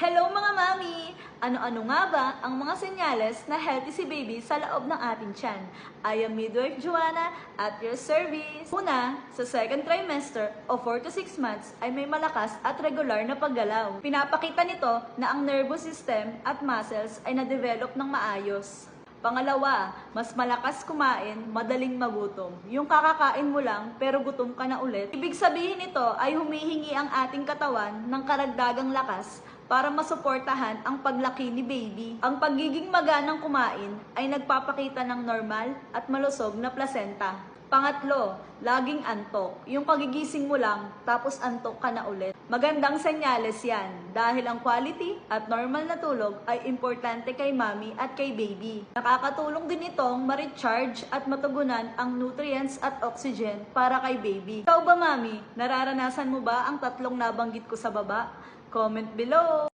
Hello mga mami! Ano-ano nga ba ang mga senyales na healthy si baby sa loob ng ating tiyan? I am midwife Joanna at your service. Una, sa second trimester o 4 to 6 months ay may malakas at regular na paggalaw. Pinapakita nito na ang nervous system at muscles ay na-develop ng maayos. Pangalawa, mas malakas kumain, madaling magutom. Yung kakakain mo lang, pero gutom ka na ulit. Ibig sabihin nito ay humihingi ang ating katawan ng karagdagang lakas para masuportahan ang paglaki ni baby. Ang pagiging maganang kumain ay nagpapakita ng normal at malusog na placenta. Pangatlo, laging antok. Yung pagigising mo lang, tapos antok ka na ulit. Magandang senyales yan dahil ang quality at normal na tulog ay importante kay mami at kay baby. Nakakatulong din itong ma-recharge at matugunan ang nutrients at oxygen para kay baby. Ikaw ba mami, nararanasan mo ba ang tatlong nabanggit ko sa baba? Comment below!